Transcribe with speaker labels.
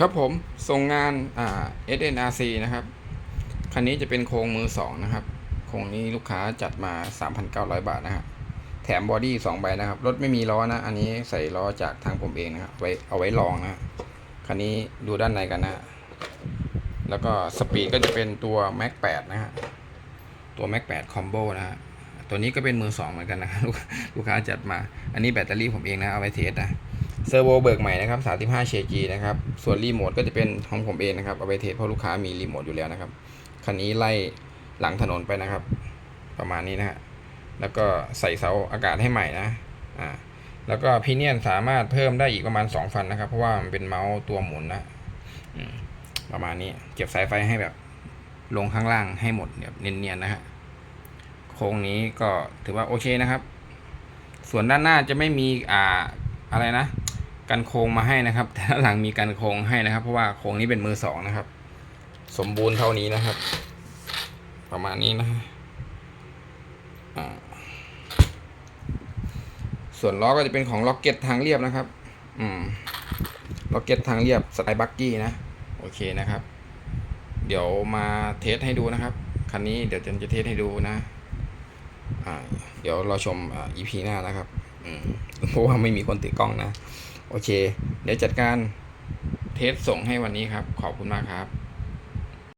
Speaker 1: ครับผมส่งงานอ่า SNRC นะครับ คันนี้จะเป็นโครงมือสองนะครับ โครงนี้ลูกค้าจัดมา 3,900 บาทนะครับ แถมบอดี้2ใบนะครับ รถไม่มีล้อนะ อันนี้ใส่ล้อจากทางผมเองนะครับไว้เอาไว้ลองนะ คันนี้ดูด้านในกันนะ แล้วก็สปีดก็จะเป็นตัว Mac 8 นะฮะ ตัว Mac 8 Combo นะฮะ ตัวนี้ก็เป็นมือสองเหมือนกันนะครับลูกลูกค้าจัดมา อันนี้แบตเตอรี่ผมเองนะ เอาไว้เทสนะ เซอร์โวเบิกใหม่นะครับ35 kg นะครับ ส่วนรีโมทก็จะเป็นของผมเองนะครับ เอาไปเทสเพราะลูกค้ามีรีโมทอยู่แล้วนะครับ คันนี้ไล่หลังถนนไปนะครับ ประมาณนี้นะฮะ แล้วก็ใส่เสาอากาศให้ใหม่นะ อ่า แล้วก็พีเนียนสามารถเพิ่มได้อีกประมาณ 2 ฟันนะครับ เพราะว่ามันเป็นเมาส์ตัวหมุนนะอืมประมาณนี้ เก็บสายไฟให้แบบลงข้างล่างให้หมดแบบเนียนๆนะฮะ โครงนี้ก็ถือว่าโอเคนะครับ ส่วนด้านหน้าจะไม่มีอ่าอะไรนะ กันโครงมาให้นะครับแต่ด้านหลังมีกันโครงให้นะครับ เพราะว่าโครงนี้เป็นมือสองนะครับ สมบูรณ์เท่านี้นะครับ ประมาณนี้นะส่วนล้อก็จะเป็นของล็อกเก็ตทางเรียบนะครับ อืมล็อกเก็ตทางเรียบสไตล์บักกี้นะ โอเคนะครับ เดี๋ยวมาเทสให้ดูนะครับ คันนี้เดี๋ยวจะจะเทสให้ดูนะ อ่า เดี๋ยวเราชมอ่า EP หน้านะครับ อืมเพราะว่าไม่มีคนติดกล้องนะ โอเค เดี๋ยวจัดการเทสส่งให้วันนี้ครับ ขอบคุณมากครับ